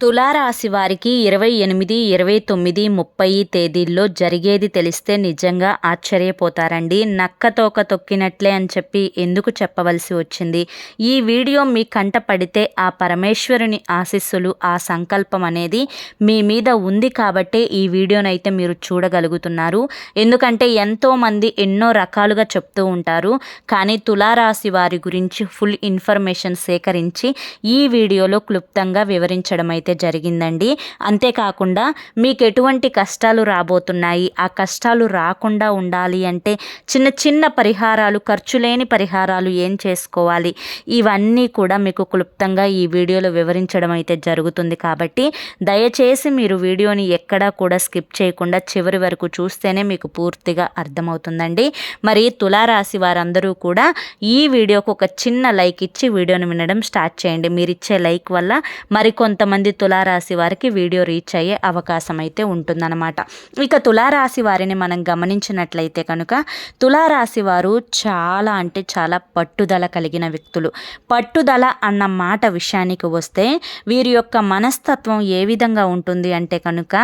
తులారాశి వారికి ఇరవై ఎనిమిది ఇరవై తొమ్మిది ముప్పై తేదీల్లో జరిగేది తెలిస్తే నిజంగా ఆశ్చర్యపోతారండి. నక్క తోక తొక్కినట్లే అని చెప్పి ఎందుకు చెప్పవలసి వచ్చింది? ఈ వీడియో మీ కంట పడితే ఆ పరమేశ్వరుని ఆశీస్సులు ఆ సంకల్పం అనేది మీ మీద ఉంది కాబట్టే ఈ వీడియోనైతే మీరు చూడగలుగుతున్నారు. ఎందుకంటే ఎంతోమంది ఎన్నో రకాలుగా చెప్తూ ఉంటారు. కానీ తులారాశి వారి గురించి ఫుల్ ఇన్ఫర్మేషన్ సేకరించి ఈ వీడియోలో క్లుప్తంగా వివరించడం అయితే జరిగిందండి. అంతేకాకుండా మీకు ఎటువంటి కష్టాలు రాబోతున్నాయి? ఆ కష్టాలు రాకుండా ఉండాలి అంటే చిన్న చిన్న పరిహారాలు ఖర్చు లేని పరిహారాలు ఏం చేసుకోవాలి? ఇవన్నీ కూడా మీకు క్లుప్తంగా ఈ వీడియోలో వివరించడం అయితే జరుగుతుంది కాబట్టి దయచేసి మీరు వీడియోని ఎక్కడా కూడా స్కిప్ చేయకుండా చివరి వరకు చూస్తేనే మీకు పూర్తిగా అర్థమవుతుందండి. మరి తులారాశి వారందరూ కూడా ఈ వీడియోకు ఒక చిన్న లైక్ ఇచ్చి వీడియోని వినడం స్టార్ట్ చేయండి. మీరు ఇచ్చే లైక్ వల్ల మరికొంతమంది తులారాశి వారికి వీడియో రీచ్ అయ్యే అవకాశం అయితే ఉంటుందన్నమాట. ఇక తులారాశి వారిని మనం గమనించినట్లయితే కనుక తులారాశి వారు చాలా అంటే చాలా పట్టుదల కలిగిన వ్యక్తులు. పట్టుదల అన్న మాట విషయానికి వస్తే వీరి యొక్క మనస్తత్వం ఏ విధంగా ఉంటుంది అంటే కనుక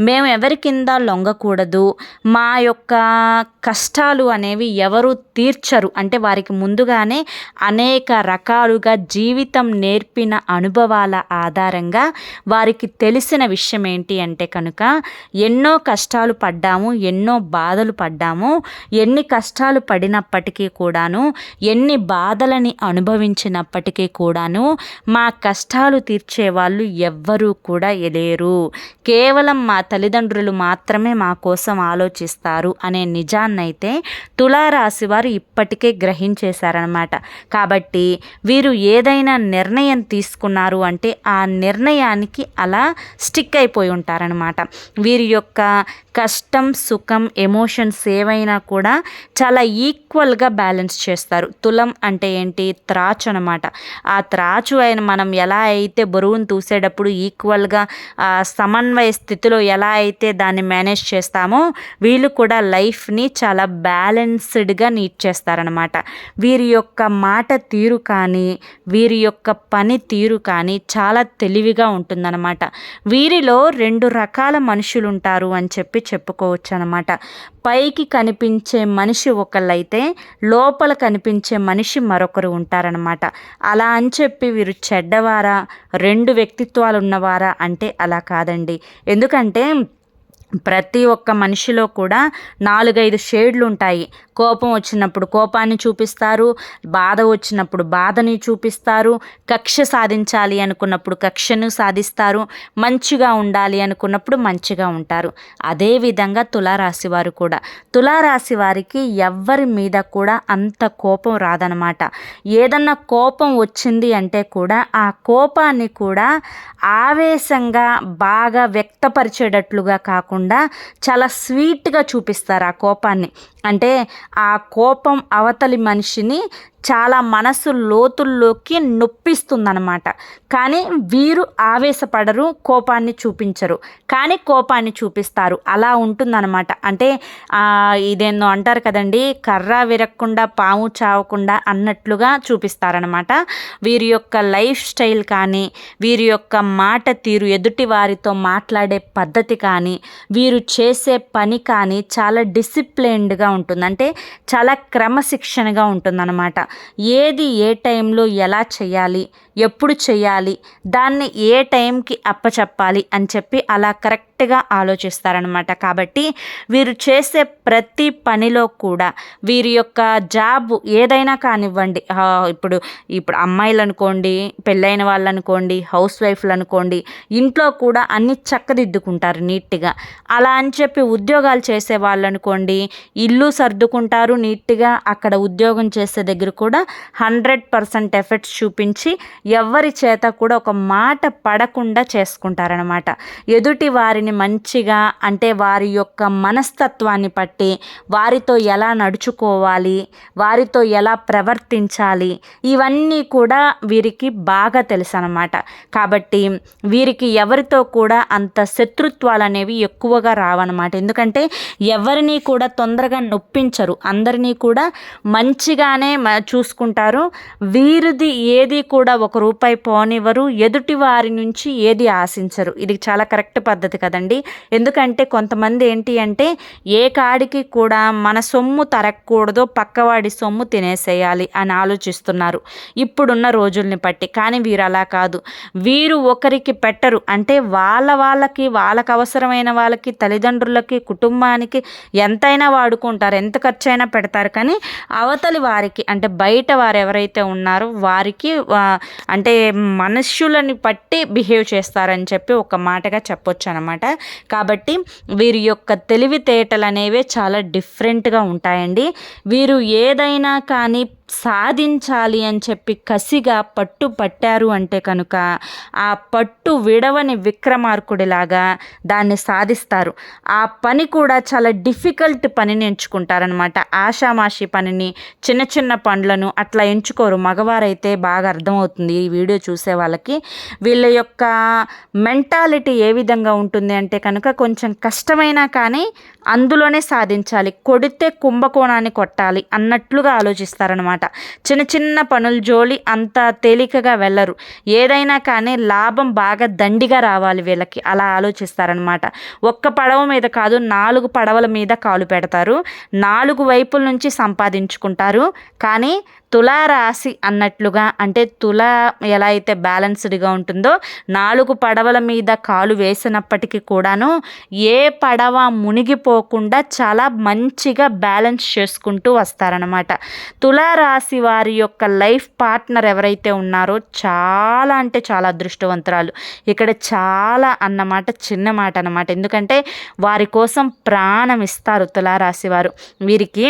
మేము ఎవరి కింద లొంగకూడదు మా యొక్క కష్టాలు అనేవి ఎవరు తీర్చరు. అంటే వారికి ముందుగానే అనేక రకాలుగా జీవితం నేర్పిన అనుభవాల ఆధారంగా వారికి తెలిసిన విషయం ఏంటి అంటే కనుక ఎన్నో కష్టాలు పడ్డాము ఎన్నో బాధలు పడ్డాము ఎన్ని కష్టాలు పడినప్పటికీ కూడాను ఎన్ని బాధలని అనుభవించినప్పటికీ కూడాను మా కష్టాలు తీర్చే వాళ్ళు ఎవ్వరూ కూడా లేరు. కేవలం మా తల్లిదండ్రులు మాత్రమే మా కోసం ఆలోచిస్తారు అనే నిజాన్నైతే తులారాశి వారు ఇప్పటికే గ్రహించేశారనమాట కాబట్టి వీరు ఏదైనా నిర్ణయం తీసుకున్నారు అంటే ఆ నిర్ణయం దానికి అలా స్టిక్ అయిపోయి ఉంటారనమాట వీరి యొక్క కష్టం సుఖం ఎమోషన్స్ ఏవైనా కూడా చాలా ఈక్వల్గా బ్యాలెన్స్ చేస్తారు. తులం అంటే ఏంటి? త్రాచు అనమాట ఆ త్రాచు అయిన మనం ఎలా అయితే బరువును తూసేటప్పుడు ఈక్వల్గా సమన్వయ స్థితిలో ఎలా అయితే దాన్ని మేనేజ్ చేస్తామో వీళ్ళు కూడా లైఫ్ని చాలా బ్యాలెన్స్డ్గా నీట్ చేస్తారనమాట వీరి యొక్క మాట తీరు కానీ వీరి యొక్క పని తీరు కానీ చాలా తెలివిగా ఉంటుందన్నమాట. వీరిలో రెండు రకాల మనుషులు ఉంటారు అని చెప్పి చెప్పుకోవచ్చు అనమాట పైకి కనిపించే మనిషి ఒకళ్ళైతే లోపల కనిపించే మనిషి మరొకరు ఉంటారనమాట అలా అని చెప్పి వీరు చెడ్డవారా రెండు వ్యక్తిత్వాలు ఉన్నవారా అంటే అలా కాదండి. ఎందుకంటే ప్రతి ఒక్క మనిషిలో కూడా నాలుగైదు షేడ్లు ఉంటాయి కోపం వచ్చినప్పుడు కోపాన్ని చూపిస్తారు బాధ వచ్చినప్పుడు బాధని చూపిస్తారు కక్ష సాధించాలి అనుకున్నప్పుడు కక్షను సాధిస్తారు మంచిగా ఉండాలి అనుకున్నప్పుడు మంచిగా ఉంటారు. అదేవిధంగా తులారాశి వారు కూడా. తులారాశి వారికి ఎవ్వరి మీద కూడా అంత కోపం రాదనమాట ఏదన్నా కోపం వచ్చింది అంటే కూడా ఆ కోపాన్ని కూడా ఆవేశంగా బాగా వ్యక్తపరిచేటట్లుగా కాకుండా చాలా స్వీట్గా చూపిస్తారు ఆ కోపాన్ని. అంటే ఆ కోపం అవతలి మనిషిని చాలా మనసు లోతుల్లోకి నొప్పిస్తుందన్నమాట. కానీ వీరు ఆవేశపడరు కోపాన్ని చూపించరు. కానీ కోపాన్ని చూపిస్తారు. అలా ఉంటుందన్నమాట. అంటే ఇదేందో అంటారు కదండి కర్ర విరక్కుండా పాము చావకుండా అన్నట్లుగా చూపిస్తారనమాట వీరి యొక్క లైఫ్ స్టైల్ కానీ వీరి యొక్క మాట తీరు ఎదుటి వారితో మాట్లాడే పద్ధతి కానీ వీరు చేసే పని కానీ చాలా డిసిప్లైన్డ్గా ఉంటుంది. అంటే చాలా క్రమశిక్షణగా ఉంటుందన్నమాట. ఏది ఏ టైంలో ఎలా చేయాలి ఎప్పుడు చేయాలి? దాన్ని ఏ టైంకి అప్పచెప్పాలి? అని చెప్పి అలా కరెక్ట్గా ఆలోచిస్తారనమాట కాబట్టి వీరు చేసే ప్రతి పనిలో కూడా వీరి యొక్క జాబ్ ఏదైనా కానివ్వండి. ఇప్పుడు ఇప్పుడు అమ్మాయిలు అనుకోండి పెళ్ళైన వాళ్ళు అనుకోండి హౌస్ వైఫ్లు అనుకోండి ఇంట్లో కూడా అన్ని చక్కదిద్దుకుంటారు నీట్గా. అలా అని చెప్పి ఉద్యోగాలు చేసే వాళ్ళు అనుకోండి ఇల్లు సర్దుకుంటారు నీట్గా అక్కడ ఉద్యోగం చేసే దగ్గర కూడా హండ్రెడ్ పర్సెంట్ ఎఫెక్ట్స్ చూపించి ఎవరి చేత కూడా ఒక మాట పడకుండా చేసుకుంటారనమాట ఎదుటి వారిని మంచిగా అంటే వారి యొక్క మనస్తత్వాన్ని బట్టి వారితో ఎలా నడుచుకోవాలి వారితో ఎలా ప్రవర్తించాలి ఇవన్నీ కూడా వీరికి బాగా తెలుసు అనమాట కాబట్టి వీరికి ఎవరితో కూడా అంత శత్రుత్వాలు అనేవి ఎక్కువగా రావన్నమాట. ఎందుకంటే ఎవరిని కూడా తొందరగా నొప్పించరు. అందరినీ కూడా మంచిగానే చూసుకుంటారు. వీరిది ఏది కూడా ఒక ఒక రూపాయి పోనివ్వరు ఎదుటి వారి నుంచి ఏది ఆశించరు. ఇది చాలా కరెక్ట్ పద్ధతి కదండి. ఎందుకంటే కొంతమంది ఏంటి అంటే ఏ కాడికి కూడా మన సొమ్ము తరగకూడదు పక్కవాడి సొమ్ము తినేసేయాలి అని ఆలోచిస్తున్నారు. ఇప్పుడున్న రోజుల్ని బట్టి. కానీ వీరు అలా కాదు. వీరు ఒకరికి పెట్టరు. అంటే వాళ్ళ వాళ్ళకి వాళ్ళకి అవసరమైన వాళ్ళకి తల్లిదండ్రులకి కుటుంబానికి ఎంతైనా వాడుకుంటారు. ఎంత ఖర్చు అయినా పెడతారు. కానీ అవతలి వారికి అంటే బయట వారు ఎవరైతే ఉన్నారో వారికి అంటే మనుష్యులని పట్టి బిహేవ్ చేస్తారని చెప్పి ఒక మాటగా చెప్పొచ్చు అనమాట కాబట్టి వీరి యొక్క తెలివితేటలు అనేవి చాలా డిఫరెంట్గా ఉంటాయండి. వీరు ఏదైనా కానీ సాధించాలి అని చెప్పి కసిగా పట్టు పట్టారు అంటే కనుక ఆ పట్టు విడవని విక్రమార్కుడిలాగా దాన్ని సాధిస్తారు. ఆ పని కూడా చాలా డిఫికల్ట్ పనిని ఎంచుకుంటారనమాట ఆషామాషి పనిని చిన్న చిన్న పండ్లను అట్లా ఎంచుకోరు. మగవారైతే బాగా అర్థమవుతుంది ఈ వీడియో చూసే వాళ్ళకి. వీళ్ళ యొక్క మెంటాలిటీ ఏ విధంగా ఉంటుంది అంటే కనుక కొంచెం కష్టమైనా కానీ అందులోనే సాధించాలి. కొడితే కుంభకోణాన్ని కొట్టాలి అన్నట్లుగా ఆలోచిస్తారనమాట చిన్న చిన్న పనుల జోలి అంత తేలికగా వెళ్ళరు. ఏదైనా కానీ లాభం బాగా దండిగా రావాలి వీళ్ళకి. అలా ఆలోచిస్తారనమాట ఒక్క పడవ మీద కాదు నాలుగు పడవల మీద కాలు పెడతారు. నాలుగు వైపుల నుంచి సంపాదించుకుంటారు. కానీ తులారాశి అన్నట్లుగా అంటే తుల ఎలా అయితే బ్యాలెన్స్డ్గా ఉంటుందో నాలుగు పడవల మీద కాలు వేసినప్పటికీ కూడాను ఏ పడవ మునిగిపోకుండా చాలా మంచిగా బ్యాలెన్స్ చేసుకుంటూ వస్తారనమాట తులారాశి వారి యొక్క లైఫ్ పార్ట్నర్ ఎవరైతే ఉన్నారో చాలా అంటే చాలా అదృష్టవంతురాలు. ఇక్కడ చాలా అన్నమాట చిన్న మాట అన్నమాట. ఎందుకంటే వారి కోసం ప్రాణం ఇస్తారు తులారాశి వారు. వీరికి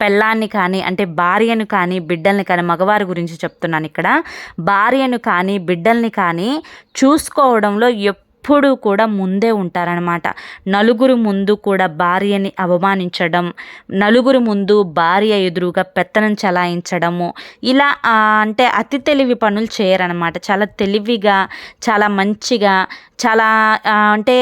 పెళ్ళాన్ని కానీ అంటే భార్యను కానీ బిడ్డల్ని కానీ మగవారి గురించి చెప్తున్నాను ఇక్కడ. భార్యను కానీ బిడ్డల్ని కానీ చూసుకోవడంలో ఎప్పుడూ కూడా ముందే ఉంటారనమాట నలుగురు ముందు కూడా భార్యని అవమానించడం నలుగురు ముందు భార్య ఎదురుగా పెత్తనం చలాయించడము ఇలా అంటే అతి తెలివి పనులు చేయరనమాట చాలా తెలివిగా చాలా మంచిగా చాలా అంటే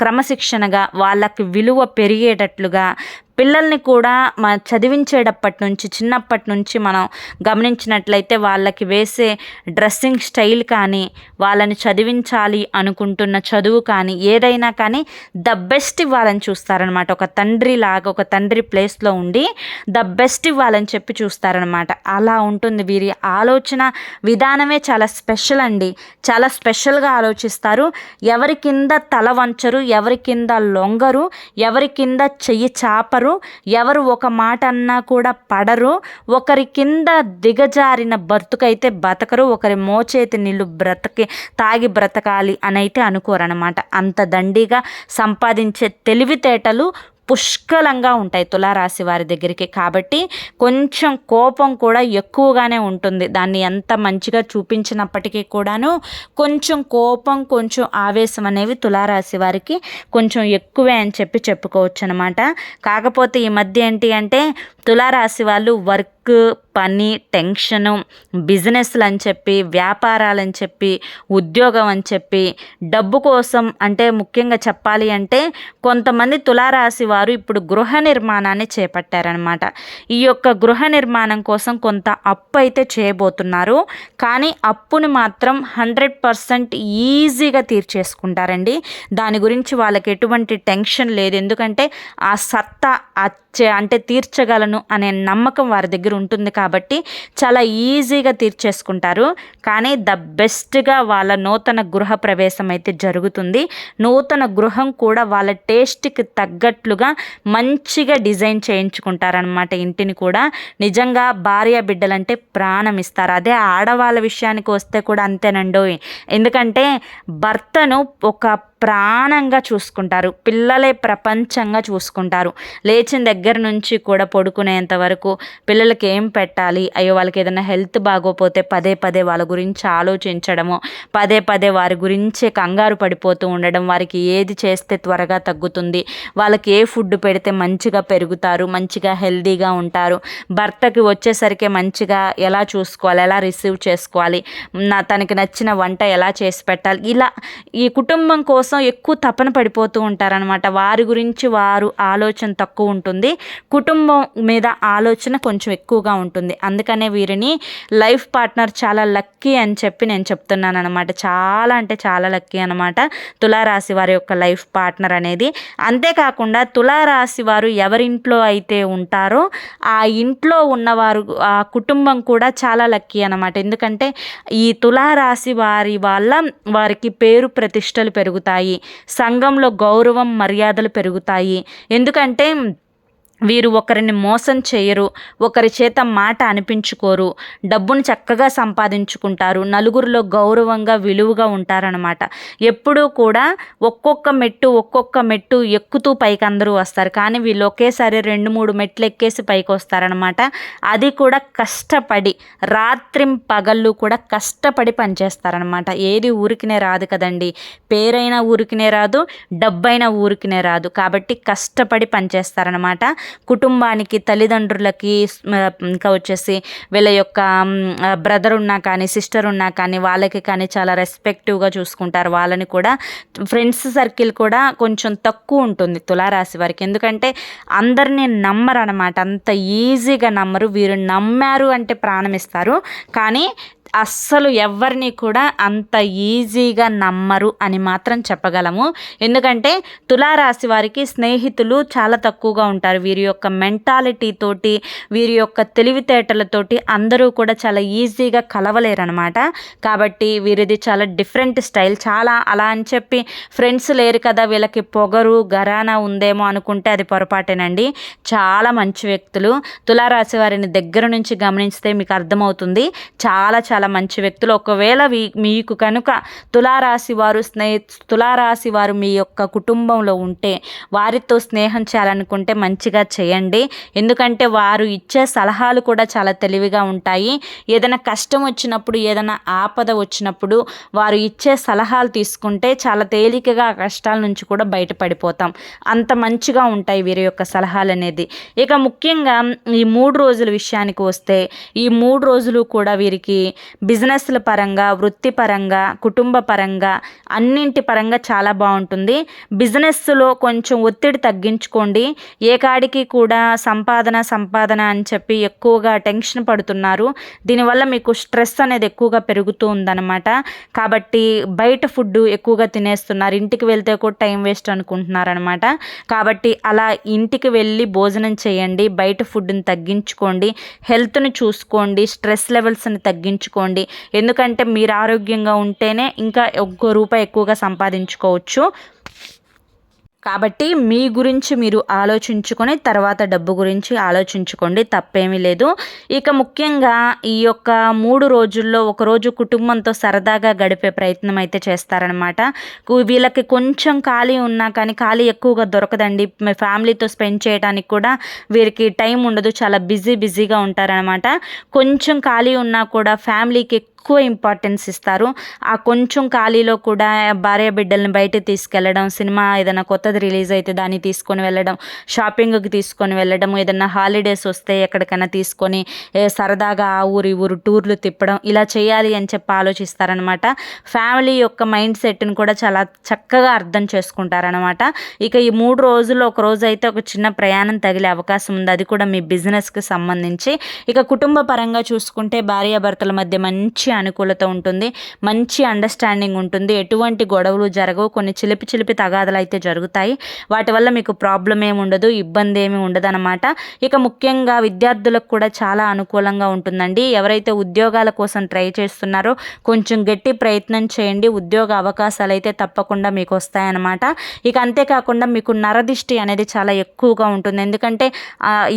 క్రమశిక్షణగా వాళ్ళకి విలువ పెరిగేటట్లుగా పిల్లల్ని కూడా మన చదివించేటప్పటి నుంచి చిన్నప్పటి నుంచి మనం గమనించినట్లయితే వాళ్ళకి వేసే డ్రెస్సింగ్ స్టైల్ కానీ వాళ్ళని చదివించాలి అనుకుంటున్న చదువు కానీ ఏదైనా కానీ ద బెస్ట్ ఇవ్వాలని చూస్తారనమాట. ఒక తండ్రి లాగా ఒక తండ్రి ప్లేస్లో ఉండి ద బెస్ట్ ఇవ్వాలని చెప్పి చూస్తారనమాట. అలా ఉంటుంది. వీరి ఆలోచన విధానమే చాలా స్పెషల్ అండి. చాలా స్పెషల్గా ఆలోచిస్తారు. ఎవరి కింద తల వంచరు ఎవరి కింద లొంగరు ఎవరి కింద చెయ్యి చాపరు ఎవరు ఒక మాట అన్నా కూడా పడరు. ఒకరి కింద దిగజారిన బ్రతుకైతే బతకరు ఒకరి మోచేతి నీళ్ళు బ్రతకి తాగి బ్రతకాలి అని అయితే అనుకోరనమాట అంత దండిగా సంపాదించే తెలివితేటలు పుష్కలంగా ఉంటాయి తులారాశి వారి దగ్గరికి. కాబట్టి కొంచెం కోపం కూడా ఎక్కువగానే ఉంటుంది. దాన్ని ఎంత మంచిగా చూపించినప్పటికీ కూడాను కొంచెం కోపం కొంచెం ఆవేశం అనేవి తులారాశి వారికి కొంచెం ఎక్కువే అని చెప్పి చెప్పుకోవచ్చు అనమాట కాకపోతే ఈ మధ్య ఏంటి అంటే తులారాశి వాళ్ళు వర్క్ పని టెన్షను బిజినెస్లు అని చెప్పి వ్యాపారాలని చెప్పి ఉద్యోగం అని చెప్పి డబ్బు కోసం అంటే ముఖ్యంగా చెప్పాలి అంటే కొంతమంది తులారాశి వారు ఇప్పుడు గృహ నిర్మాణాన్ని చేపట్టారనమాట ఈ యొక్క గృహ నిర్మాణం కోసం కొంత అప్పు అయితే చేయబోతున్నారు. కానీ అప్పును మాత్రం హండ్రెడ్ పర్సెంట్ ఈజీగా తీర్చేసుకుంటారండి. దాని గురించి వాళ్ళకి ఎటువంటి టెన్షన్ లేదు. ఎందుకంటే ఆ సత్తా అంటే తీర్చగలను అనే నమ్మకం వారి దగ్గర ఉంటుంది కాబట్టి చాలా ఈజీగా తీర్చేసుకుంటారు. కానీ ద బెస్ట్గా వాళ్ళ నూతన గృహ ప్రవేశం అయితే జరుగుతుంది. నూతన గృహం కూడా వాళ్ళ టేస్ట్కి తగ్గట్లుగా మంచిగా డిజైన్ చేయించుకుంటారనమాట ఇంటిని కూడా. నిజంగా భార్య బిడ్డలంటే ప్రాణం ఇస్తారు. అదే ఆడవాళ్ళ విషయానికి వస్తే కూడా అంతేనండో ఎందుకంటే భర్తను ఒక ప్రాణంగా చూసుకుంటారు. పిల్లలే ప్రపంచంగా చూసుకుంటారు. లేచిన దగ్గర నుంచి కూడా పడుకునేంత వరకు పిల్లలకి ఏం పెట్టాలి? అయ్యో వాళ్ళకి ఏదైనా హెల్త్ బాగోపోతే పదే పదే వాళ్ళ గురించి ఆలోచించడము పదే పదే వారి గురించే కంగారు పడిపోతూ ఉండడం వారికి ఏది చేస్తే త్వరగా తగ్గుతుంది వాళ్ళకి ఏ ఫుడ్ పెడితే మంచిగా పెరుగుతారు మంచిగా హెల్దీగా ఉంటారు భర్తకి వచ్చేసరికి మంచిగా ఎలా చూసుకోవాలి ఎలా రిసీవ్ చేసుకోవాలి నా తనకి నచ్చిన వంట ఎలా చేసి పెట్టాలి ఇలా ఈ కుటుంబం కోసం కోసం ఎక్కువ తపన పడిపోతూ ఉంటారనమాట వారి గురించి వారు ఆలోచన తక్కువ ఉంటుంది. కుటుంబం మీద ఆలోచన కొంచెం ఎక్కువగా ఉంటుంది. అందుకనే వీరిని లైఫ్ పార్ట్నర్ చాలా లక్కీ అని చెప్పి నేను చెప్తున్నాను అనమాట చాలా అంటే చాలా లక్కీ అనమాట తులారాశి వారి యొక్క లైఫ్ పార్ట్నర్ అనేది. అంతేకాకుండా తులారాశి వారు ఎవరింట్లో అయితే ఉంటారో ఆ ఇంట్లో ఉన్నవారు ఆ కుటుంబం కూడా చాలా లక్కీ అనమాట ఎందుకంటే ఈ తులారాశి వారి వల్ల వారికి పేరు ప్రతిష్టలు పెరుగుతాయి. సంఘంలో గౌరవం మర్యాదలు పెరుగుతాయి. ఎందుకంటే వీరు ఒకరిని మోసం చేయరు ఒకరి చేత మాట అనిపించుకోరు డబ్బును చక్కగా సంపాదించుకుంటారు నలుగురిలో గౌరవంగా విలువగా ఉంటారనమాట ఎప్పుడూ కూడా ఒక్కొక్క మెట్టు ఒక్కొక్క మెట్టు ఎక్కుతూ పైకి అందరూ వస్తారు. కానీ వీళ్ళు ఒకేసారి రెండు మూడు మెట్లు ఎక్కేసి పైకి వస్తారనమాట అది కూడా కష్టపడి రాత్రిం పగళ్ళు కూడా కష్టపడి పనిచేస్తారనమాట ఏది ఊరికినే రాదు కదండి. పేరైన ఊరికినే రాదు డబ్బైనా ఊరికినే రాదు. కాబట్టి కష్టపడి పనిచేస్తారనమాట కుటుంబానికి తల్లిదండ్రులకి ఇంకా వచ్చేసి వీళ్ళ యొక్క బ్రదర్ ఉన్నా కానీ సిస్టర్ ఉన్నా కానీ వాళ్ళకి కానీ చాలా రెస్పెక్టివ్గా చూసుకుంటారు. వాళ్ళని కూడా ఫ్రెండ్స్ సర్కిల్ కూడా కొంచెం తక్కువ ఉంటుంది తులారాశి వారికి. ఎందుకంటే అందరినీ నమ్మరు అనమాట అంత ఈజీగా నమ్మరు. వీరు నమ్మారు అంటే ప్రాణం ఇస్తారు. కానీ అస్సలు ఎవరిని కూడా అంత ఈజీగా నమ్మరు అని మాత్రం చెప్పగలము. ఎందుకంటే తులారాశి వారికి స్నేహితులు చాలా తక్కువగా ఉంటారు. వీరి యొక్క మెంటాలిటీ తోటి వీరి యొక్క తెలివితేటలతోటి అందరూ కూడా చాలా ఈజీగా కలవలేరనమాట. కాబట్టి వీరిది చాలా డిఫరెంట్ స్టైల్. చాలా అలా అని చెప్పి ఫ్రెండ్స్ లేరు కదా వీళ్ళకి పొగరు గరానా ఉందేమో అనుకుంటే అది పొరపాటేనండి. చాలా మంచి వ్యక్తులు. తులారాశి వారిని దగ్గర నుంచి గమనిస్తే మీకు అర్థమవుతుంది. చాలా చాలా చాలా మంచి వ్యక్తులు. ఒకవేళ మీకు కనుక తులారాశి వారు స్నేహి తులారాశి వారు మీ యొక్క కుటుంబంలో ఉంటే వారితో స్నేహం చేయాలనుకుంటే మంచిగా చేయండి. ఎందుకంటే వారు ఇచ్చే సలహాలు కూడా చాలా తెలివిగా ఉంటాయి. ఏదైనా కష్టం వచ్చినప్పుడు ఏదైనా ఆపద వచ్చినప్పుడు వారు ఇచ్చే సలహాలు తీసుకుంటే చాలా తేలికగా ఆ కష్టాల నుంచి కూడా బయటపడిపోతాం. అంత మంచిగా ఉంటాయి వీరి యొక్క సలహాలు అనేది. ఇక ముఖ్యంగా ఈ మూడు రోజుల విషయానికి వస్తే ఈ మూడు రోజులు కూడా వీరికి బిజినెస్ల పరంగా వృత్తిపరంగా కుటుంబ పరంగా అన్నింటి పరంగా చాలా బాగుంటుంది. బిజినెస్లో కొంచెం ఒత్తిడి తగ్గించుకోండి. ఏ కాడికి కూడా సంపాదన సంపాదన అని చెప్పి ఎక్కువగా టెన్షన్ పడుతున్నారు. దీనివల్ల మీకు స్ట్రెస్ అనేది ఎక్కువగా పెరుగుతూ ఉందన్నమాట. కాబట్టి బయట ఫుడ్ ఎక్కువగా తినేస్తున్నారు. ఇంటికి వెళ్తే కూడా టైం వేస్ట్ అనుకుంటున్నారనమాట కాబట్టి అలా ఇంటికి వెళ్ళి భోజనం చేయండి. బయట ఫుడ్ని తగ్గించుకోండి. హెల్త్ని చూసుకోండి. స్ట్రెస్ లెవెల్స్ని తగ్గించుకోండి. చేసుకోండి ఎందుకంటే మీరు ఆరోగ్యంగా ఉంటేనే ఇంకా ఒక్క రూపాయి ఎక్కువగా సంపాదించుకోవచ్చు. కాబట్టి మీ గురించి మీరు ఆలోచించుకొని తర్వాత డబ్బు గురించి ఆలోచించుకోండి తప్పేమీ లేదు. ఇక ముఖ్యంగా ఈ యొక్క మూడు రోజుల్లో ఒకరోజు కుటుంబంతో సరదాగా గడిపే ప్రయత్నం అయితే చేస్తారనమాట వీళ్ళకి కొంచెం ఖాళీ ఉన్నా కానీ ఖాళీ ఎక్కువగా దొరకదండి. ఫ్యామిలీతో స్పెండ్ చేయడానికి కూడా వీరికి టైం ఉండదు. చాలా బిజీ బిజీగా ఉంటారనమాట కొంచెం ఖాళీ ఉన్నా కూడా ఫ్యామిలీకి ఎక్కువ ఇంపార్టెన్స్ ఇస్తారు. ఆ కొంచెం ఖాళీలో కూడా భార్య బిడ్డల్ని బయట తీసుకెళ్ళడం సినిమా ఏదైనా కొత్తది రిలీజ్ అయితే దాన్ని తీసుకొని వెళ్ళడం షాపింగ్కి తీసుకొని వెళ్ళడం ఏదైనా హాలిడేస్ వస్తే ఎక్కడికైనా తీసుకొని సరదాగా ఆ ఊరి ఊరు టూర్లు తిప్పడం ఇలా చేయాలి అని చెప్పి ఆలోచిస్తారనమాట ఫ్యామిలీ యొక్క మైండ్ సెట్ని కూడా చాలా చక్కగా అర్థం చేసుకుంటారనమాట ఇక ఈ మూడు రోజుల్లో ఒక రోజు అయితే ఒక చిన్న ప్రయాణం తగిలే అవకాశం ఉంది. అది కూడా మీ బిజినెస్కి సంబంధించి. ఇక కుటుంబ పరంగా చూసుకుంటే భార్యాభర్తల మధ్య మంచి అనుకూలత ఉంటుంది. మంచి అండర్స్టాండింగ్ ఉంటుంది. ఎటువంటి గొడవలు జరగవు. కొన్ని చిలిపి చిలిపి తగాదలు అయితే జరుగుతాయి. వాటి వల్ల మీకు ప్రాబ్లం ఏమి ఉండదు ఇబ్బంది ఏమి ఉండదు అనమాట ఇక ముఖ్యంగా విద్యార్థులకు కూడా చాలా అనుకూలంగా ఉంటుందండి. ఎవరైతే ఉద్యోగాల కోసం ట్రై చేస్తున్నారో కొంచెం గట్టి ప్రయత్నం చేయండి. ఉద్యోగ అవకాశాలు అయితే తప్పకుండా మీకు వస్తాయన్నమాట. ఇక అంతేకాకుండా మీకు నరదిష్టి అనేది చాలా ఎక్కువగా ఉంటుంది. ఎందుకంటే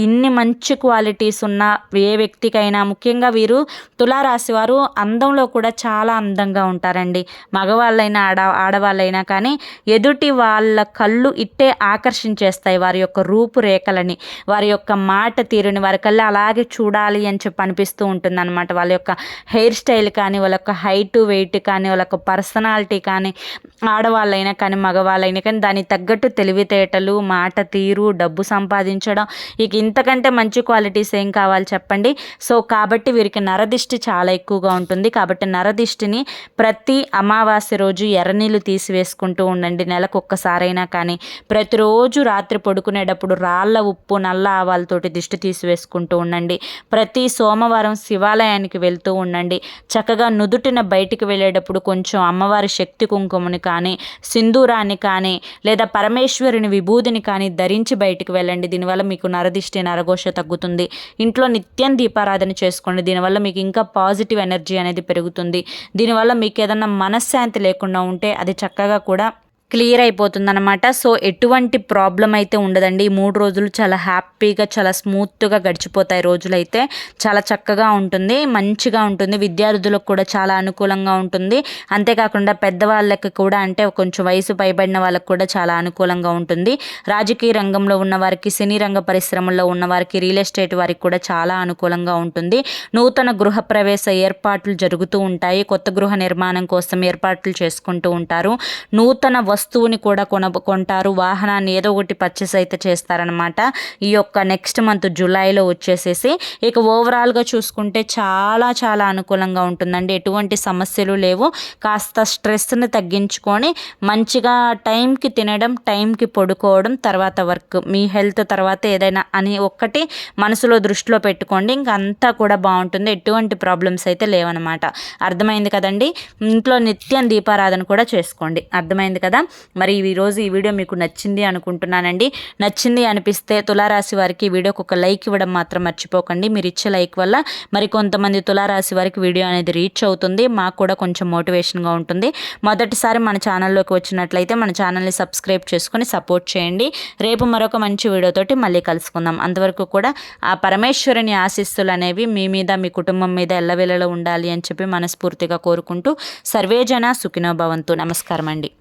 ఇన్ని మంచి క్వాలిటీస్ ఉన్న ఏ వ్యక్తికైనా ముఖ్యంగా వీరు తులారాశి వారు అందంలో కూడా చాలా అందంగా ఉంటారండి. మగవాళ్ళైనా ఆడ ఆడవాళ్ళైనా కానీ ఎదుటి వాళ్ళ కళ్ళు ఇట్టే ఆకర్షించేస్తాయి వారి యొక్క రూపురేఖలని వారి యొక్క మాట తీరుని వారి కళ్ళు అలాగే చూడాలి అని చెప్పి అనిపిస్తూ ఉంటుంది అనమాట వాళ్ళ యొక్క హెయిర్ స్టైల్ కానీ వాళ్ళ యొక్క హైట్ వెయిట్ కానీ వాళ్ళ యొక్క పర్సనాలిటీ కానీ ఆడవాళ్ళైనా కానీ మగవాళ్ళైనా కానీ దానికి తగ్గట్టు తెలివితేటలు మాట తీరు డబ్బు సంపాదించడం ఇక ఇంతకంటే మంచి క్వాలిటీస్ ఏం కావాలి చెప్పండి? సో కాబట్టి వీరికి నరదిష్టి చాలా ఎక్కువగా ఉంటుంది. కాబట్టి నరదిష్టిని ప్రతి అమావాస్య రోజు ఎర్రనీళ్ళు తీసివేసుకుంటూ ఉండండి. నెలకు ఒక్కసారైనా కానీ. ప్రతిరోజు రాత్రి పడుకునేటప్పుడు రాళ్ళ ఉప్పు నల్ల ఆవాలతోటి దిష్టి తీసివేసుకుంటూ ఉండండి. ప్రతి సోమవారం శివాలయానికి వెళ్తూ ఉండండి. చక్కగా నుదుటిన బయటికి వెళ్ళేటప్పుడు కొంచెం అమ్మవారి శక్తి కుంకుమని కానీ సింధూరాన్ని కానీ లేదా పరమేశ్వరుని విభూదిని కానీ ధరించి బయటికి వెళ్ళండి. దీనివల్ల మీకు నరదిష్టి నరఘోష తగ్గుతుంది. ఇంట్లో నిత్యం దీపారాధన చేసుకోండి. దీనివల్ల మీకు ఇంకా పాజిటివ్ ఎనర్జీ అనేది పెరుగుతుంది. దీనివల్ల మీకు ఏదన్నా మనశ్శాంతి లేకుండా ఉంటే అది చక్కగా కూడా క్లియర్ అయిపోతుందన్నమాట. సో ఎటువంటి ప్రాబ్లం అయితే ఉండదండి. ఈ మూడు రోజులు చాలా హ్యాపీగా చాలా స్మూత్గా గడిచిపోతాయి రోజులైతే. చాలా చక్కగా ఉంటుంది మంచిగా ఉంటుంది విద్యార్థులకు కూడా చాలా అనుకూలంగా ఉంటుంది. అంతేకాకుండా పెద్దవాళ్ళకి కూడా అంటే కొంచెం వయసు పైబడిన వాళ్ళకి కూడా చాలా అనుకూలంగా ఉంటుంది. రాజకీయ రంగంలో ఉన్న వారికి సినీ రంగ పరిశ్రమల్లో ఉన్న వారికి రియల్ ఎస్టేట్ వారికి కూడా చాలా అనుకూలంగా ఉంటుంది. నూతన గృహ ప్రవేశ ఏర్పాట్లు జరుగుతూ ఉంటాయి. కొత్త గృహ నిర్మాణం కోసం ఏర్పాట్లు చేసుకుంటూ ఉంటారు. నూతన వస్తువుని కూడా కొన కొంటారు. వాహనాన్ని ఏదో ఒకటి పర్చేస్ అయితే చేస్తారనమాట ఈ యొక్క నెక్స్ట్ మంత్ జూలైలో వచ్చేసేసి ఇక ఓవరాల్గా చూసుకుంటే చాలా చాలా అనుకూలంగా ఉంటుందండి. ఎటువంటి సమస్యలు లేవు. కాస్త స్ట్రెస్ని తగ్గించుకొని మంచిగా టైంకి తినడం టైంకి పడుకోవడం తర్వాత వర్క్ మీ హెల్త్ తర్వాత ఏదైనా అని ఒక్కటి మనసులో దృష్టిలో పెట్టుకోండి. ఇంక అంతా కూడా బాగుంటుంది. ఎటువంటి ప్రాబ్లమ్స్ అయితే లేవనమాట అర్థమైంది కదండి? ఇంట్లో నిత్యం దీపారాధన కూడా చేసుకోండి. అర్థమైంది కదా? మరి ఈరోజు ఈ వీడియో మీకు నచ్చింది అనుకుంటున్నానండి. నచ్చింది అనిపిస్తే తులారాశి వారికి ఈ వీడియోకి ఒక లైక్ ఇవ్వడం మాత్రం మర్చిపోకండి. మీరు ఇచ్చే లైక్ వల్ల మరి కొంతమంది తులారాశి వారికి వీడియో అనేది రీచ్ అవుతుంది. మాకు కూడా కొంచెం మోటివేషన్గా ఉంటుంది. మొదటిసారి మన ఛానల్లోకి వచ్చినట్లయితే మన ఛానల్ని సబ్స్క్రైబ్ చేసుకొని సపోర్ట్ చేయండి. రేపు మరొక మంచి వీడియోతోటి మళ్ళీ కలుసుకుందాం. అంతవరకు కూడా ఆ పరమేశ్వరుని ఆశీస్సులు అనేవి మీ మీద మీ కుటుంబం మీద ఎల్లవేళలో ఉండాలి అని చెప్పి మనస్ఫూర్తిగా కోరుకుంటూ సర్వేజన సుఖినో భవంతు. నమస్కారం అండి